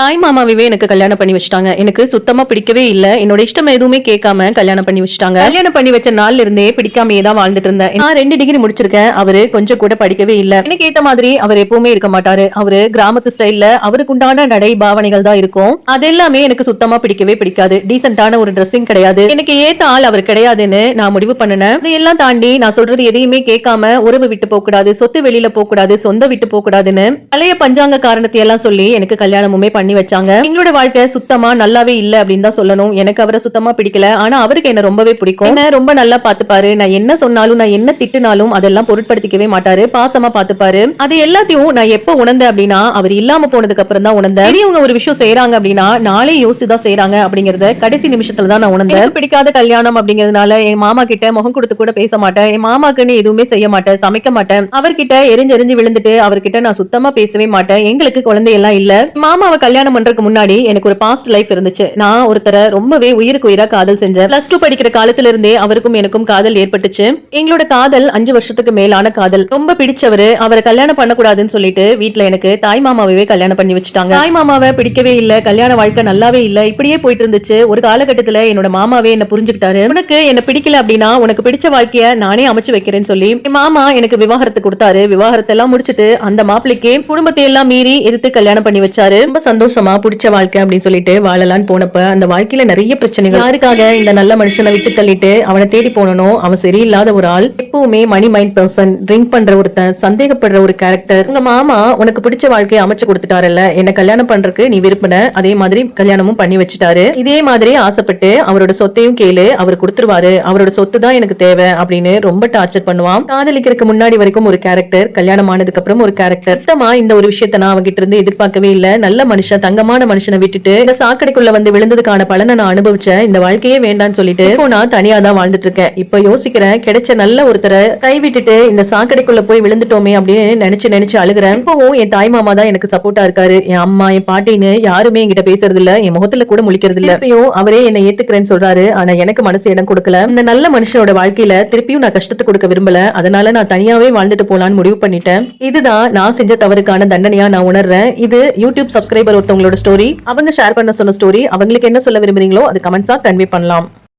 தாய் மாமாவே எனக்கு கல்யாணம் பண்ணி வச்சுட்டாங்க. எனக்கு சுத்தமா பிடிக்கவே இல்ல. என்னோட இஷ்டம் எதுவுமே கேட்காம கல்யாணம் பண்ணி வச்சுட்டாங்க. கல்யாணம் பண்ணி வச்ச நாள்ல இருந்தே பிடிக்காமயே தான் வாழ்ந்துட்டு இருந்தேன். நான் ரெண்டு டிகிரி முடிச்சிருக்கேன். அவரு கொஞ்சம் கூட படிக்கவே இல்ல. எனக்கு ஏத்த மாதிரி அவர் எப்பவுமே இருக்க மாட்டாரு. அவரு கிராமத்து ஸ்டைல்ல அவருக்கு உண்டான நடை பாவனைகள் தான் இருக்கும். அது எல்லாமே எனக்கு சுத்தமா பிடிக்கவே பிடிக்காது. டீசென்டான ஒரு ட்ரெஸ்ஸிங் கிடையாது. எனக்கு ஏத்த ஆள் அவர் கிடையாதுன்னு நான் முடிவு பண்ணினேன். இதையெல்லாம் தாண்டி நான் சொல்றது எதையுமே கேட்காம உறவு விட்டு போக கூடாது சொத்து வெளியில போக கூடாது சொந்த விட்டு போக கூடாதுன்னு பழைய பஞ்சாங்க காரணத்தை எல்லாம் சொல்லி எனக்கு கல்யாணமுமே பண்ணி வச்சாங்க. எங்களோட வாழ்க்கை சுத்தமா நல்லாவே இல்ல அப்படின்னு தான் சொல்லணும். எனக்கு அவரை சுத்தமா பிடிக்கல. ஆனா அவருக்கு என்ன ரொம்பவே பிடிக்கும். என்ன ரொம்ப நல்லா பாத்துப்பாரு நான் என்ன சொன்னாலும் நான் என்ன திட்டுனாலும் அதெல்லாம் பொருட்படுத்திக்கவே மாட்டாரு. பாசமா பாத்துப்பாரு அது எல்லாத்தையும் நான் எப்ப உணர்ந்தேன் அப்படின்னா அவர் இல்லாம போனதுக்கு அப்புறம் தான் உணர்ந்தேன். பெரியவங்க ஒரு விஷயம் செய்யறாங்க அப்படின்னா நாளே யோசிச்சு தான் செய்யறாங்க அப்படிங்கறத கடைசி நிமிஷத்துல தான் நான் உணர்ந்தேன். பிடிக்காத கல்யாணம் அப்படிங்கறதுனால என் மாமா கிட்ட முகம் கொடுத்து கூட பேச மாட்டேன். என் மாமாக்குன்னு எதுவுமே செய்ய மாட்டேன். சமைக்க மாட்டேன். அவர்கிட்ட எரிஞ்சு எரிஞ்சு விழுந்துட்டு அவர்கிட்ட நான் சுத்தமா பேசவே மாட்டேன். எங்களுக்கு குழந்தை எல்லாம் இல்ல. மாமாவை கல்யாணம் கல்யாணம் பண்றதுக்கு முன்னாடி எனக்கு ஒரு பாஸ்ட் லைஃப் இருந்துச்சு. நான் ஒருத்தரை ரொம்பவே உயிருக்கு உயிரா காதல் செஞ்சேன். பிளஸ் டூ படிக்கிற காலத்துல இருந்தே அவருக்கும் எனக்கும் காதல் ஏற்பட்டுச்சு. எங்களோட காதல் அஞ்சு வருஷத்துக்கு மேலான காதல். ரொம்ப பிடிச்சவரு. அவரை கல்யாணம் பண்ணக்கூடாதுன்னு சொல்லிட்டு வீட்டுல எனக்கு தாய் மாமாவே கல்யாணம் பண்ணி வச்சுட்டாங்க. தாய் மாமாவை பிடிக்கவே இல்ல. கல்யாண வாழ்க்கை நல்லாவே இல்ல. இப்படியே போயிட்டு இருந்துச்சு. ஒரு காலகட்டத்துல என்னோட மாமாவே என்ன புரிஞ்சுக்கிட்டாரு. உனக்கு என்ன பிடிக்கல அப்படின்னா உனக்கு பிடிச்ச வாழ்க்கைய நானே அமைச்சு வைக்கிறேன்னு சொல்லி என் மாமா எனக்கு விவாகரத்து கொடுத்தாரு. விவாகரத்தை எல்லாம் முடிச்சுட்டு அந்த மாப்பிள்ளைக்கு குடும்பத்தை எல்லாம் மீறி எதிர்த்து கல்யாணம் பண்ணி வச்சாரு. ரொம்ப சந்தோஷம். பிடிச்ச வாழ்க்கை அப்படின்னு சொல்லிட்டு வாழலான்னு போனப்ப அந்த வாழ்க்கையில நிறைய பிரச்சனைகள். யாருக்காக இந்த நல்ல மனுஷனை விட்டு தள்ளிட்டு அவனை தேடி போனனோ அவன் சரியில்லாத ஒரு ஆள் எப்பவுமே மணி மைண்ட் பர்சன் ட்ரிங்க் பண்ற ஒருத்தன் சந்தேகப்படுற ஒரு கேரக்டர் உங்க மாமா உனக்கு பிடிச்ச வாழ்க்கையை அமைச்சு கொடுத்துட்டாருல்ல என்ன கல்யாணம் பண்றதுக்கு நீ விரும்பின அதே மாதிரி கல்யாணமும் பண்ணி வச்சுட்டாரு. இதே மாதிரி ஆசைப்பட்டு அவரோட சொத்தையும் கேளு அவர் கொடுத்துருவாரு அவரோட சொத்து தான் எனக்கு தேவை அப்படின்னு ரொம்ப டார்ச்சர் பண்ணுவான். காதலிக்கிறதுக்கு முன்னாடி வரைக்கும் ஒரு கேரக்டர் கல்யாணம் ஆனதுக்கு அப்புறம் ஒரு கேரக்டர் சுத்தமா இந்த ஒரு விஷயத்த நான் அவங்கிட்ட இருந்து எதிர்பார்க்கவே இல்லை. நல்ல மனுஷன் தங்கமான மனுஷனை விட்டுட்டு இந்த சாக்கடைக்குள்ள வந்து விழுந்ததுக்கான பலனை நான் அனுபவிச்சேன். இந்த வாழ்க்கையே வேண்டாம்னு சொல்லிட்டு இப்போ நான் தனியா தான் வாழ்ந்துட்டு இருக்கேன் இப்ப யோசிக்கிறேன் கிடைச்ச நல்ல ஒருத்தரை கை விட்டுட்டு இந்த சாக்கடைக்குள்ள போய் விழுந்துட்டோமே அப்படின்னு நினைச்சு நினைச்சு அழுகிறேன். இப்பவும் என் தாய் மாமா தான் எனக்கு சப்போர்ட்டா இருக்காரு. என் அம்மா என் பாட்டின்னு யாருமே என்கிட்ட பேசுறது இல்ல என் முகத்துல கூட முழிக்கிறது இல்ல இப்பயும் அவரே என்னை ஏத்துக்கிறேன்னு சொல்றாரு. ஆனா எனக்கு மனசு இடம் கொடுக்கல. இந்த நல்ல மனுஷனோட வாழ்க்கையில திருப்பியும் நான் கஷ்டத்தை கொடுக்க விரும்பல. அதனால நான் தனியாவே வாழ்ந்துட்டு போலான்னு முடிவு பண்ணிட்டேன். இதுதான் நான் செஞ்ச தவறுக்கான தண்டனையா நான் உணர்றேன். இது யூடியூப் சப்ஸ்கிரைபர் ஒருத்தவங்களோட ஸ்டோரி அவங்க ஷேர் பண்ண சொன்ன ஸ்டோரி அவங்களுக்கு என்ன சொல்ல விரும்புறீங்களோ அது கமெண்ட்ஸாக கன்வே பண்ணலாம்.